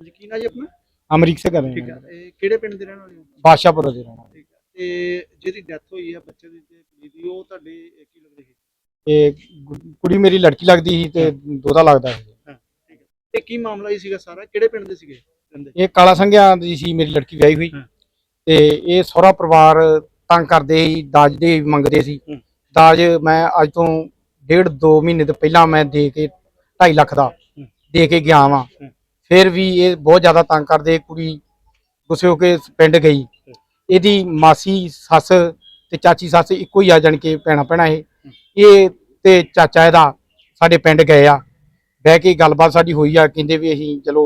ਹਾਂਜੀ ਕੀ ਨਾਂ ਜੀ ਆਪਣਾ? ਅਮਰੀਕ ਸੇ ਕਰ ਰਹੇ ਠੀਕ ਹਾਂ ਹੈ ਇਹ ਕਿਹੜੇ ਪਿੰਡ ਦੇ ਰਹਿਣ ਵਾਲੇ ਹੋ ਬਾਦਸ਼ਾਹਪੁਰ ਦੇ ਰਹਿਣਾ ਠੀਕ ਹੈ ਤੇ ਜਿਹਦੀ ਡੈਥ ਹੋਈ ਹੈ ਬੱਚੇ ਦੀ ਤੇ ਕੁੜੀ ਦੀ ਉਹ ਤੁਹਾਡੇ ਇਹ ਕੀ ਲੱਗਦੇ ਸੀ? ਇਹ ਗੁ- ਕੁੜੀ ਮੇਰੀ ਲੜਕੀ ਲੱਗਦੀ ਸੀ ਤੇ ਦੋਤਾ ਲੱਗਦਾ ਸੀ। ਠੀਕ ਹੈ ਇਹ ਕੀ ਮਾਮਲਾ ਹੀ ਸੀਗਾ ਸਾਰਾ? ਕਿਹੜੇ ਪਿੰਡ ਦੇ ਸੀਗੇ ਰਹਿੰਦੇ ਇਹ ਕਾਲਾ ਸੰਘਿਆ ਦੀ ਸੀ ਮੇਰੀ ਲੜਕੀ ਵਿਆਹੀ ਹੋਈ। ਹਾਂ। ਤੇ ਇਹ ਸਹੁਰਾ ਪਰਿਵਾਰ ਤੰਗ ਕਰਦੇ ਸੀ ਦਾਜ ਦੇ ਮੰਗਦੇ ਸੀ। ਹੂੰ। ਦਾਜ ਮੈਂ ਅੱਜ ਤੋਂ ਡੇਢ ਦੋ ਮਹੀਨੇ ਤੋਂ ਪਹਿਲਾਂ ਮੈਂ ਦੇ ਕੇ 2.5 ਲੱਖ ਦਾ ਹੂੰ। ਦੇ ਕੇ ਗਿਆ ਵਾਂ। ਹੂੰ। ਫਿਰ ਵੀ ਇਹ ਬਹੁਤ ਜ਼ਿਆਦਾ ਤੰਗ ਕਰਦੇ ਕੁੜੀ ਗੁੱਸੇ ਹੋ ਕੇ ਪਿੰਡ ਗਈ। ਇਹਦੀ ਮਾਸੀ, ਸੱਸ ਤੇ ਚਾਚੀ, ਸੱਸ ਇੱਕੋ ਹੀ ਆ ਜਾਣ ਕੇ ਭੈਣਾ ਭੈਣਾ ਇਹ। ਇਹ ਤੇ ਚਾਚਾ ਇਹਦਾ ਸਾਡੇ ਪਿੰਡ ਗਏ ਆ। ਬਹਿ ਕੇ ਗੱਲਬਾਤ ਸਾਡੀ ਹੋਈ ਆ, ਕਹਿੰਦੇ ਵੀ ਅਸੀਂ ਚਲੋ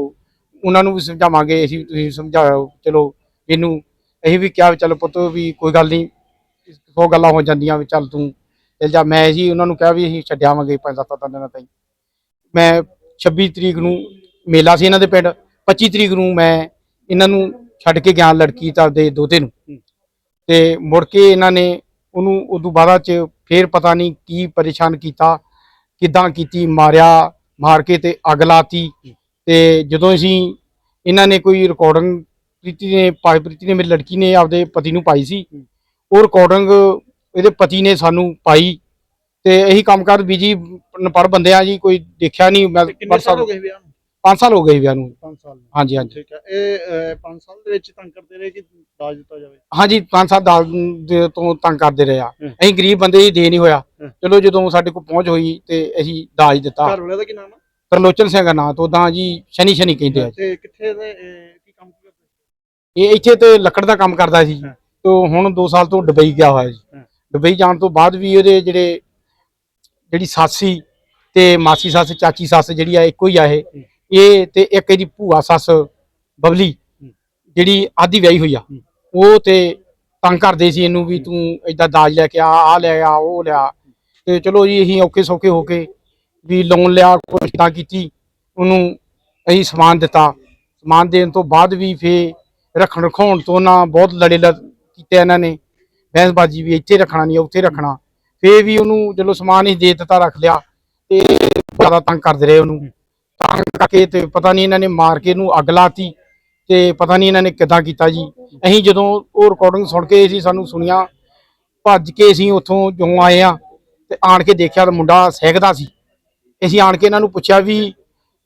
ਉਹਨਾਂ ਨੂੰ ਵੀ ਸਮਝਾਵਾਂਗੇ, ਅਸੀਂ ਤੁਸੀਂ ਸਮਝਾਓ, ਚਲੋ ਇਹਨੂੰ ਅਸੀਂ ਵੀ ਕਿਹਾ ਵੀ ਚਲੋ ਪੁੱਤ ਵੀ ਕੋਈ ਗੱਲ ਨਹੀਂ, ਸੌ ਗੱਲਾਂ ਹੋ ਜਾਂਦੀਆਂ ਵੀ ਚੱਲ ਤੂੰ ਚੱਲ ਜਾ। ਮੈਂ ਜੀ ਉਹਨਾਂ ਨੂੰ ਕਿਹਾ ਵੀ ਅਸੀਂ ਛੱਡਿਆਵਾਂਗੇ ਪੰਜ ਸੱਤ ਦਿਨਾਂ ਤਾਈਂ। ਮੈਂ 26 ਤਰੀਕ ਨੂੰ ਮੇਲਾ ਸੀ ਇਹਨਾਂ ਦੇ ਪਿੰਡ। 25 ਤਰੀਕ ਨੂੰ ਮੈਂ ਇਹਨਾਂ ਨੂੰ ਛੱਡ ਕੇ ਗਿਆ ਲੜਕੀ ਤਾਂ ਦੇ ਦੋਤੇ ਨੂੰ। ਤੇ ਮੁੜ ਕੇ ਇਹਨਾਂ ਨੇ ਉਹਨੂੰ ਉਦੋਂ ਬਾਅਦ ਚ ਫੇਰ ਪਤਾ ਨਹੀਂ ਕੀ ਪਰੇਸ਼ਾਨ ਕੀਤਾ ਕਿਦਾਂ ਕੀਤੀ ਮਾਰਿਆ ਮਾਰ ਕੇ ਤੇ ਅਗ ਲਾਤੀ। ਤੇ ਜਦੋਂ ਅਸੀਂ ਇਹਨਾਂ ਨੇ ਕੋਈ ਰਿਕਾਰਡਿੰਗ ਪ੍ਰੀਤੀ ਨੇ ਪਾਈ ਪ੍ਰੀਤੀ ਨੇ ਮੇਰੀ ਲੜਕੀ ਨੇ ਆਪਦੇ ਪਤੀ ਨੂੰ ਪਾਈ ਸੀ। ਉਹ ਰਿਕਾਰਡਿੰਗ ਇਹਦੇ ਪਤੀ ਨੇ ਸਾਨੂੰ ਪਾਈ। ਤੇ ਇਹੀ ਕੰਮ ਕੰਮਕਾਰ ਬੀਜੀ ਪਰ ਬੰਦੇ ਆ ਜੀ ਕੋਈ ਦੇਖਿਆ ਨਹੀਂ ਮੈਂ ਪਰ ਸਭ ਪੰਜ ਸਾਲ ਹੋ ਗਏ ਵਿਆਹ ਨੂੰ। 5 ਸਾਲ। ਹਾਂਜੀ ਹਾਂਜੀ। ਠੀਕ ਹੈ। ਇਹ 5 ਸਾਲ ਦੇ ਵਿੱਚ ਤੰਗ ਕਰਦੇ ਰਹੇ ਕਿ ਦਾਜ ਦਿੱਤਾ ਜਾਵੇ? ਹਾਂਜੀ 5 ਸਾਲ ਦਾਲ ਦੇ ਤੋਂ ਤੰਗ ਕਰਦੇ ਰਹੇ ਆ। ਅਸੀਂ ਗਰੀਬ ਬੰਦੇ ਜੀ ਦੇ ਨਹੀਂ ਹੋਇਆ। ਚਲੋ ਜਦੋਂ ਸਾਡੇ ਕੋਲ ਪਹੁੰਚ ਹੋਈ ਤੇ ਅਸੀਂ ਦਾਜ ਦਿੱਤਾ। ਘਰ ਵਾਲੇ ਦਾ ਕੀ ਨਾਮ ਹੈ ਤਰਲੋਚਨ ਸਿੰਘ ਦਾ ਨਾਂ ਤੋਂ ਤਾਂ ਜੀ ਸ਼ਨੀ ਸ਼ਨੀ ਕਹਿੰਦੇ ਆ ਤੇ ਕਿੱਥੇ ਦੇ ਕੀ ਕੰਮ ਕਰਦੇ ਇਹ ਇੱਥੇ ਤੇ ਲੱਕੜ ਦਾ ਕੰਮ ਕਰਦਾ ਸੀ ਹਾਂ। ਤੇ ਹੁਣ 2 ਸਾਲ ਤੋਂ ਦੁਬਈ ਗਿਆ ਹੋਇਆ ਜੀ। ਹਾਂ। ਜਾਣ ਤੋਂ ਬਾਅਦ ਵੀ ਇਹਦੇ ਜਿਹੜੇ ਜਿਹੜੀ ਸਾਸੀ ਤੇ ਮਾਸੀ ਸੱਸ ਚਾਚੀ ਸੱਸ ਜਿਹੜੀ ਆ ਇੱਕੋ ਹੀ ਆ ਇਹ। ਇਹ ਤੇ ਇੱਕ ਇਹਦੀ ਭੂਆ ਸੱਸ ਬਬਲੀ। ਜਿਹੜੀ ਆਦੀ ਵਿਆਹੀ ਹੋਈ ਆ। ਉਹ ਤੇ ਤੰਗ ਕਰਦੇ ਸੀ ਇਹਨੂੰ ਵੀ ਤੂੰ ਏਦਾਂ ਦਾਜ ਲੈ ਕੇ ਆ ਆ ਲੈ ਆ ਉਹ ਲਿਆ। ਤੇ ਚਲੋ ਜੀ ਅਸੀਂ ਔਖੇ ਸੌਖੇ ਹੋ ਕੇ ਵੀ ਲੋਨ ਲਿਆ ਕੁਛ ਤਾਂ ਕੀਤੀ ਉਹਨੂੰ ਅਸੀਂ ਸਮਾਨ ਦਿੱਤਾ। ਸਮਾਨ ਦੇਣ ਤੋਂ ਬਾਅਦ ਵੀ ਫੇ ਰੱਖਣ ਰਖਾਉਣ ਤੋਂ ਨਾ ਬਹੁਤ ਲੜੇ ਲ ਕੀਤੇ ਇਹਨਾਂ ਨੇ। ਬਹਿਸਬਾਜੀ ਵੀ ਇੱਥੇ ਰੱਖਣਾ ਨਹੀਂ ਉੱਥੇ ਰੱਖਣਾ। ਫੇ ਵੀ ਉਹਨੂੰ ਚਲੋ ਸਮਾਨ ਹੀ ਦੇ ਦਿੱਤਾ ਰੱਖ ਲਿਆ ਤੇ ਜ਼ਿਆਦਾ ਤੰਗ ਕਰਦੇ ਰਹੇ ਉਹਨੂੰ। ਤੰਗ ਕਰਕੇ ਤੇ ਪਤਾ ਨਹੀਂ ਇਹਨਾਂ ਨੇ ਮਾਰ ਕੇ ਇਹਨੂੰ ਅੱਗ ਲਾਤੀ ਤੇ ਪਤਾ ਨਹੀਂ ਇਹਨਾਂ ਨੇ ਕਿੱਦਾਂ ਕੀਤਾ ਜੀ। ਅਸੀਂ ਜਦੋਂ ਉਹ ਰਿਕਾਰਡਿੰਗ ਸੁਣ ਕੇ ਅਸੀਂ ਸਾਨੂੰ ਸੁਣੀਆਂ ਭੱਜ ਕੇ ਅਸੀਂ ਉੱਥੋਂ ਜੋ ਆਏ ਆ ਤੇ ਆਣ ਕੇ ਦੇਖਿਆ ਤਾਂ ਮੁੰਡਾ ਸਹਿਕਦਾ ਸੀ। ਅਸੀਂ ਆਣ ਕੇ ਇਹਨਾਂ ਨੂੰ ਪੁੱਛਿਆ ਵੀ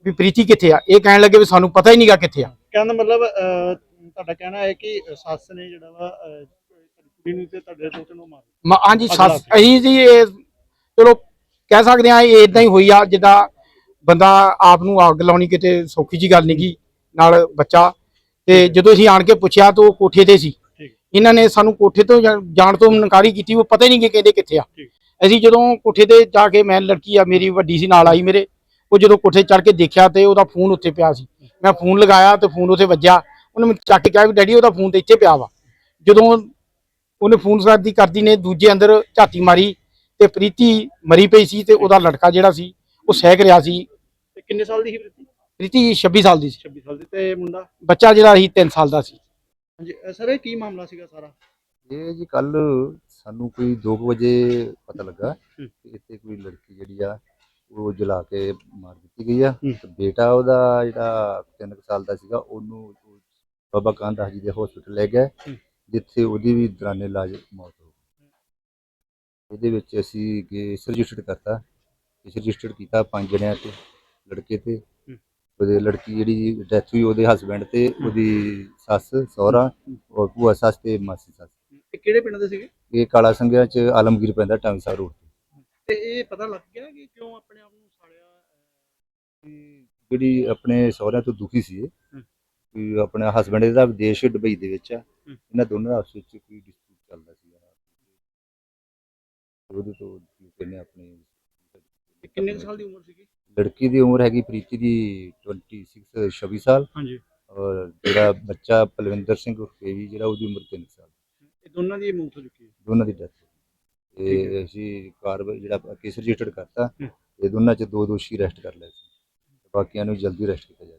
ਵੀ ਪ੍ਰੀਤੀ ਕਿੱਥੇ ਆ? ਇਹ ਕਹਿਣ ਲੱਗੇ ਵੀ ਸਾਨੂੰ ਪਤਾ ਹੀ ਨਹੀਂਗਾ ਕਿੱਥੇ ਆ। ਕਹਿਣ ਦਾ ਮਤਲਬ ਤੁਹਾਡਾ ਕਹਿਣਾ ਹੈ ਕਿ ਸੱਸ ਨੇ ਜਿਹੜਾ ਵਾ ਕੁੜੀ ਨੂੰ ਤੇ ਤੁਹਾਡੇ ਦੋਤੇ ਨੂੰ ਮਾਰ ਮ- ਹਾਂਜੀ ਸੱਸ ਅਸੀਂ ਜੀ ਇਹ ਚਲੋ ਕਹਿ ਸਕਦੇ ਆ ਇਹ ਇਦਾਂ ਹੀ ਹੋਈ ਆ ਜਿੱਦਾਂ ਬੰਦਾ ਆਪ ਨੂੰ ਅੱਗ ਲਾਉਣੀ ਕਿਤੇ ਸੌਖੀ ਜੀ ਗੱਲ ਨਹੀਂਗੀ ਨਾਲ ਬੱਚਾ। ਤੇ ਜਦੋਂ ਅਸੀਂ ਆਣ ਕੇ ਪੁੱਛਿਆ ਤਾਂ ਉਹ ਕੋਠੇ ਤੇ ਸੀ। ਇਹਨਾਂ ਨੇ ਸਾਨੂੰ ਕੋਠੇ ਤੋਂ ਜਾਣ ਤੋਂ ਨਕਾਰੀ ਕੀਤੀ ਉਹ ਪਤਾ ਹੀ ਨਹੀਂ ਕਿ ਕਹਿੰਦੇ ਕਿੱਥੇ ਆ। ਅਸੀਂ ਜਦੋਂ ਕੋਠੇ ਤੇ ਜਾ ਕੇ ਮੈਂ ਲੜਕੀ ਆ ਮੇਰੀ ਵੱਡੀ ਸੀ ਨਾਲ ਆਈ ਮੇਰੇ ਉਹ ਜਦੋਂ ਕੋਠੇ ਚੜ ਕੇ ਦੇਖਿਆ ਤੇ ਉਹਦਾ ਫੋਨ ਉੱਤੇ ਪਿਆ ਸੀ। ਮੈਂ ਫੋਨ ਲਗਾਇਆ ਤੇ ਫੋਨ ਉੱਥੇ ਵੱਜਿਆ। ਉਹਨੇ ਮੈਨੂੰ ਚੱਕ ਕੇ ਕਿਹਾ ਵੀ ਡੈਡੀ ਉਹਦਾ ਫੋਨ ਤੇ ਇੱਥੇ ਪਿਆ ਵਾ। ਜਦੋਂ ਉਹਨੇ ਫੋਨ ਕਰਦੀ ਕਰਦੀ ਨੇ ਦੂਜੇ ਅੰਦਰ ਝਾਤੀ ਮਾਰੀ ਤੇ ਪ੍ਰੀਤੀ ਮਰੀ ਪਈ ਸੀ ਤੇ ਉਹਦਾ ਲੜਕਾ ਜਿਹੜਾ ਸੀ ਉਹ ਸਹਿਕ ਰਿਹਾ ਸੀ। ਕਿੰਨੇ ਸਾਲ ਦੀ ਸੀ ਪ੍ਰੀਤੀ? ਪ੍ਰੀਤੀ 26 ਸਾਲ ਦੀ ਸੀ। 26 ਸਾਲ ਦੀ। ਤੇ ਮੁੰਡਾ? ਬੱਚਾ ਜਿਹੜਾ ਸੀ 3 ਸਾਲ ਦਾ ਸੀ। ਹਾਂਜੀ ਸਰ ਇਹ ਕੀ ਮਾਮਲਾ ਸੀਗਾ ਸਾਰਾ? ਇਹ ਜੀ ਕੱਲ ਸਾਨੂੰ ਕੋਈ 2 ਵਜੇ ਪਤਾ ਲੱਗਾ ਹੂੰ। ਕਿ ਇੱਥੇ ਕੋਈ ਲੜਕੀ ਜਿਹੜੀ ਆ ਉਹ ਜਲਾ ਕੇ ਮਾਰ ਦਿੱਤੀ ਗਈ ਆ। ਹੂੰ। ਤੇ ਬੇਟਾ ਉਹਦਾ ਜਿਹੜਾ 3 ਸਾਲ ਦਾ ਸੀਗਾ ਉਹਨੂੰ ਉਹ ਬਾਬਾ ਕਾਂਦਾ ਜੀ ਦੇ ਹਸਪੀਟਲ ਲੈ ਗਏ ਹੂੰ। ਜਿੱਥੇ ਉਹਦੀ ਵੀ ਦੌਰਾਨੇ ਇਲਾਜ ਮੌਤ ਹੋ ਗਈ ਇਹਦੇ ਵਿੱਚ ਅਸੀਂ ਕੇਸ ਰਜਿਸਟਰਡ ਕਰਤਾ। ਕੇਸ ਕੀਤਾ ਪੰਜ ਜਣਿਆਂ ਤੇ। ਲੜਕੇ ਤੇ। ਉਹਦੇ ਲੜਕੀ ਜਿਹੜੀ ਡੈਥ ਹੋਈ ਉਹਦੇ ਹਸਬੰਡ ਤੇ ਉਹਦੀ ਸੱਸ ਸਹੁਰਾ ਔਰ ਭੂਆ ਸੱਸ ਤੇ ਮਾਸੀ ਸੱਸ। ਇਹ ਕਿਹੜੇ ਪਿੰਡ ਦੇ ਸੀਗੇ? ਇਹ ਕਾਲਾ ਸੰਘਿਆ ਚ ਆਲਮਗੀਰ ਪੈਂਦਾ ਟਾਂਸਾ ਰੋਡ ਤੇ। ਤੇ ਇਹ ਪਤਾ ਲੱਗ ਗਿਆ ਕਿ ਕਿਉਂ ਆਪਣੇ ਆਪ ਨੂੰ ਸਾੜਿਆ ਇਹ ਜਿਹੜੀ ਆਪਣੇ ਸਹੁਰਿਆਂ ਤੋਂ ਦੁਖੀ ਸੀ ਇਹ। ਕਿ ਆਪਣਾ ਹਸਬੰਡ ਇਹਦਾ ਵਿਦੇਸ਼ ਦੁਬਈ ਦੇ ਵਿੱਚ ਆ। ਇਹਨਾਂ ਦੋਨਾਂ ਦਾ ਆਪਸ ਵਿੱਚ ਕੋਈ ਡਿਸਪਿਊਟ ਚੱਲਦਾ ਸੀ। ਉਹਦੇ ਤੋਂ ਇਹਨੇ ਆਪਣੇ ਕਿੰਨੇ ਕੁ ਸਾਲ ਦੀ ਉਮਰ ਸੀਗੀ? ਲੜਕੀ ਦੀ ਉਮਰ ਹੈਗੀ ਪ੍ਰੀਤੀ ਦੀ 26 26 ਸਾਲ। ਹਾਂਜੀ। ਔਰ ਜਿਹੜਾ ਬੱਚਾ ਪਲਵਿੰਦਰ ਸਿੰਘ ਉਰਫੇਵੀ ਜਿਹੜਾ ਉਹਦੀ ਉਮਰ 3 ਸਾਲ। ਇਹ ਦੋਨਾਂ ਦੀ ਮੌਤ ਹੋ ਚੁੱਕੀ ਹੈ? ਦੋਨਾਂ ਦੀ ਡੈਥ। ਤੇ ਅਸੀਂ ਕਾਰਵਾਈ ਜਿਹੜਾ ਕੇਸ ਰਜਿਸਟਰਡ ਕਰਤਾ। ਇਹ ਦੋਨਾਂ ਚ ਦੋ ਦੋਸ਼ੀ ਅਰੈਸਟ ਕਰ ਲਏ ਸੀ। ਬਾਕੀਆਂ ਨੂੰ ਜਲਦੀ ਅਰੈਸਟ ਕੀਤਾ ਜਾਏ।